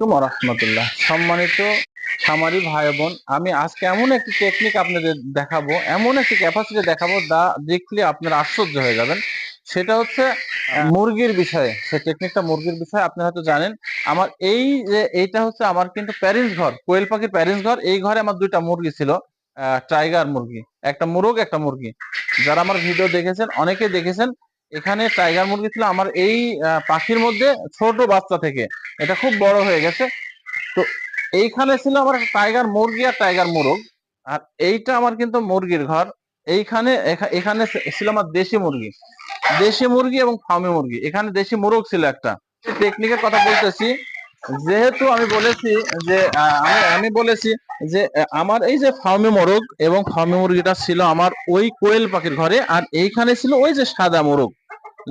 রহমতুল্লাহ। সম্মানিত খামারি ভাই বোন আমি আজকে এমন একটি টেকনিক আপনাদের দেখাবো, এমন একটি ক্যাপাসিটি দেখাবো দা দেখলে আপনারা আশ্চর্য হয়ে যাবেন। সেটা হচ্ছে মুরগির বিষয়ে। সেই টেকনিকটা মুরগির বিষয়ে আপনি হয়তো জানেন। আমার এই যে, এইটা হচ্ছে আমার কিন্তু প্যারেন্টস ঘর, কোয়েল পাখির প্যারেন্টস ঘর। এই ঘরে আমার দুইটা মুরগি ছিল টাইগার মুরগি। একটা মুরগ, একটা মুরগি। যারা আমার ভিডিও দেখেছেন অনেকে দেখেছেন এখানে টাইগার মুরগি ছিল আমার এই পাখির মধ্যে ছোট বাচ্চা থেকে। এটা খুব বড় হয়ে গেছে। তো এইখানে ছিল আমার টাইগার মুরগি আর টাইগার মোরগ। আর এইটা আমার কিন্তু মুরগির ঘর। এইখানে, এখা- এখানে ছিল আমার দেশি মুরগি। দেশি মুরগি এবং ফার্মি মুরগি। এখানে দেশি মোরগ ছিল একটা। টেকনিকের কথা বলতেছি। যেহেতু আমি বলেছি যে আমি আমি বলেছি যে আমার এই যে ফার্মে মোরগ এবং ফার্মে মুরগিটা ছিল আমার ওই কোয়েল পাখির ঘরে, আর এইখানে ছিল ওই যে সাদা মোরগ।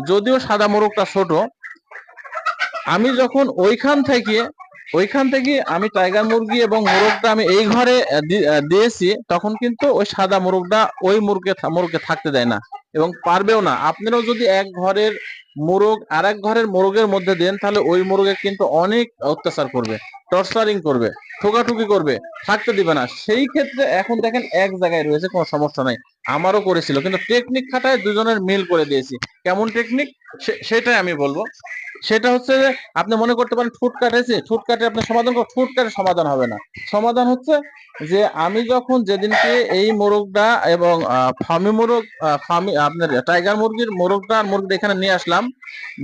যদিও সাদা মোরগটা ছোট, আমি যখন ওইখান থেকে ওইখান থেকে আমি টাইগার মুরগি এবং মোরগটা আমি এই ঘরে দিয়েছি, তখন কিন্তু ওই সাদা মোরগটা ওই মুরগে মোরগে থাকতে দেয় না এবং পারবেও না। আপনারাও যদি এক ঘরের মোরগ আর এক ঘরের মোরগের মধ্যে দেন, তাহলে ওই মোরগে কিন্তু অনেক অত্যাচার করবে টর্চারিং করবে, ঠোকাঠুকি করবে, থাকতে দিবে না। সেই ক্ষেত্রে এখন দেখেন এক জায়গায় রয়েছে, কোনো সমস্যা নাই। আমারও করেছিল, কিন্তু টেকনিক খাটায় দুজনের মিল করে দিয়েছি। কেমন টেকনিক সেটাই আমি বলব। সেটা হচ্ছে যে, আপনি মনে করতে পারেন ঠুট কাটেছে ঠুট কাটে আপনি সমাধান করেন, ঠুট কাটে সমাধান হবে না। সমাধান হচ্ছে যে, আমি যখন যেদিনকে এই মোরগটা এবং ফার্মি মোরগ ফার্মি আপনার টাইগার মুরগির মোরগটা আর মুরগিটা এখানে নিয়ে আসলাম,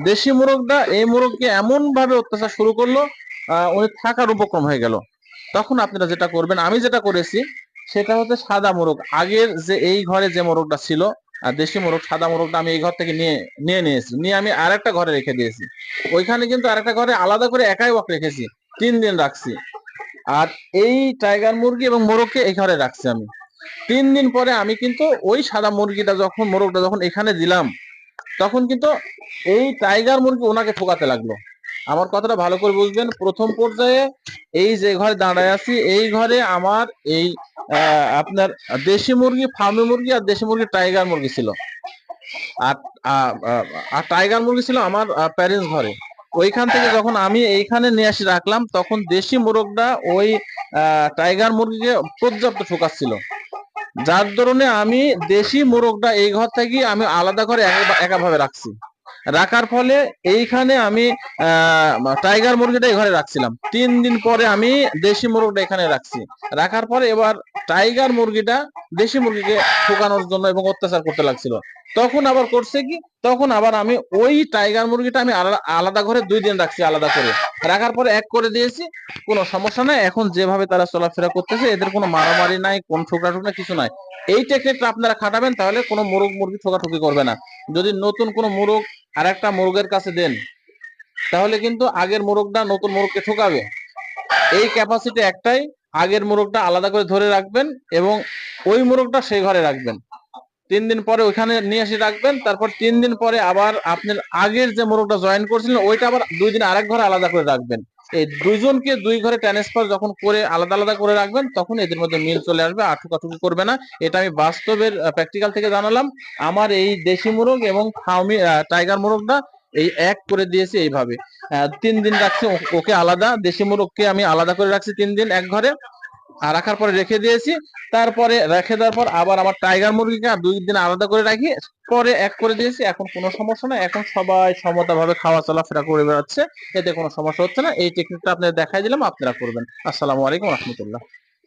দেশি মোরগটা এই মোরগকে এমন ভাবে অত্যাচার শুরু করল উনি থাকার উপক্রম হয়ে গেল। তখন আপনারা যেটা করবেন, আমি যেটা করেছি সেটা হচ্ছে সাদা মোরগ। আগের যে এই ঘরে যে মোরগটা ছিল, আর দেশি মোরগ, সাদা মোরগটা আমি এই ঘর থেকে নিয়ে নিয়ে নিয়েছি। নিয়ে আমি আরেকটা ঘরে রেখে দিয়েছি। ওইখানে কিন্তু আরেকটা ঘরে আলাদা করে একাই ওয়াক রেখেছি, তিন দিন রাখছি। আর এই টাইগার মুরগি এবং মোরগকে এই ঘরে রাখছি আমি। তিন দিন পরে আমি কিন্তু ওই সাদা মুরগিটা যখন, মোরগটা যখন এখানে দিলাম, তখন কিন্তু এই টাইগার মুরগি ওনাকে ঠোকাতে লাগল। আমার কথাটা ভালো করে বুঝবেন। প্রথম পর্যায়ে এই যে ঘরে দাঁড়ায় আছি, এই ঘরে আমার এই আপনার দেশি মুরগি, ফার্মি মুরগি আর দেশি মুরগি টাইগার মুরগি ছিল। আর আর টাইগার মুরগি ছিল আমার প্যারেন্টস ঘরে। ওইখান থেকে যখন আমি এইখানে নিয়ে আসি রাখলাম, তখন দেশি মোরগটা ওই টাইগার মুরগিকে পর্যাপ্ত ঠোকাচ্ছিল যার দরুনে আমি দেশি মোরগটা এই ঘর থেকে আমি আলাদা করে একা- একাভাবে রাখছি। রাখার ফলে এইখানে আমি টাইগার মুরগিটা এখানে রাখছিলাম। তিন দিন পরে আমি দেশি মুরগিটা এখানে রাখছি। রাখার পরে এবার টাইগার মুরগিটা দেশি মুরগিকে ঠোকানোর জন্য এবং অত্যাচার করতে লাগছিল। তখন আবার করছে কি? তখন আবার আমি ওই টাইগার মুরগিটা আমি আলাদা ঘরে দুই দিন রাখছি আলাদা করে। রাখার পরে এক করে দিয়েছি, কোনো সমস্যা নাই। এখন যেভাবে তারা চলাফেরা করতেছে, এদের কোনো মারামারি নাই, কোন ঠোকরা ঠোকরা কিছু নাই। এই টেকনিকটা আপনারা খাটাবেন, তাহলে কোনো মোরগ মুরগি ঠোকাঠুকি করবে না। যদি নতুন কোনো মোরগ আর একটা মোরগের কাছে দেন, তাহলে কিন্তু আগের মোরগটা নতুন মোরগকে ঠোকাবে। এই ক্যাপাসিটি একটাই, আগের মোরগটা আলাদা করে ধরে রাখবেন এবং ওই মোরগটা সেই ঘরে রাখবেন। তিন দিন পরে ওইখানে নিয়ে এসে রাখবেন, তারপর তিন দিন পরে আবার আপনার আগের যে মোরগটা জয়েন করছিলেন, ওইটা আবার দুই দিন আরেক ঘরে আলাদা করে রাখবেন। এই দুইজনকে দুই ঘরে ট্রান্সফার যখন করে আলাদা আলাদা করে রাখবেন, তখন এদের মধ্যে মিল চলে আসবে, আর ঠুকাঠুকি করবে না। এটা আমি বাস্তবের প্র্যাকটিক্যাল থেকে জানালাম। আমার এই দেশি মোরগ এবং ফার্মি টাইগার মোরগটা এই এক করে দিয়েছি এইভাবে। তিন দিন রাখছি ওকে আলাদা। দেশি মোরগকে আমি আলাদা করে রাখছি তিন দিন এক ঘরে। আর রাখার পরে রেখে দিয়েছি। তারপরে রেখে দেওয়ার পর আবার আমার টাইগার মুরগিকে দুই দিন আলাদা করে রাখি। পরে এক করে দিয়েছি, এখন কোনো সমস্যা নাই। এখন সবাই সমতাভাবে খাওয়া চলাফেরা করে বেড়াচ্ছে। এতে কোনো সমস্যা হচ্ছে না। এই টেকনিকটা আপনাদের দেখাই দিলাম, আপনারা করবেন। আসসালামু আলাইকুম রহমতুল্লাহ।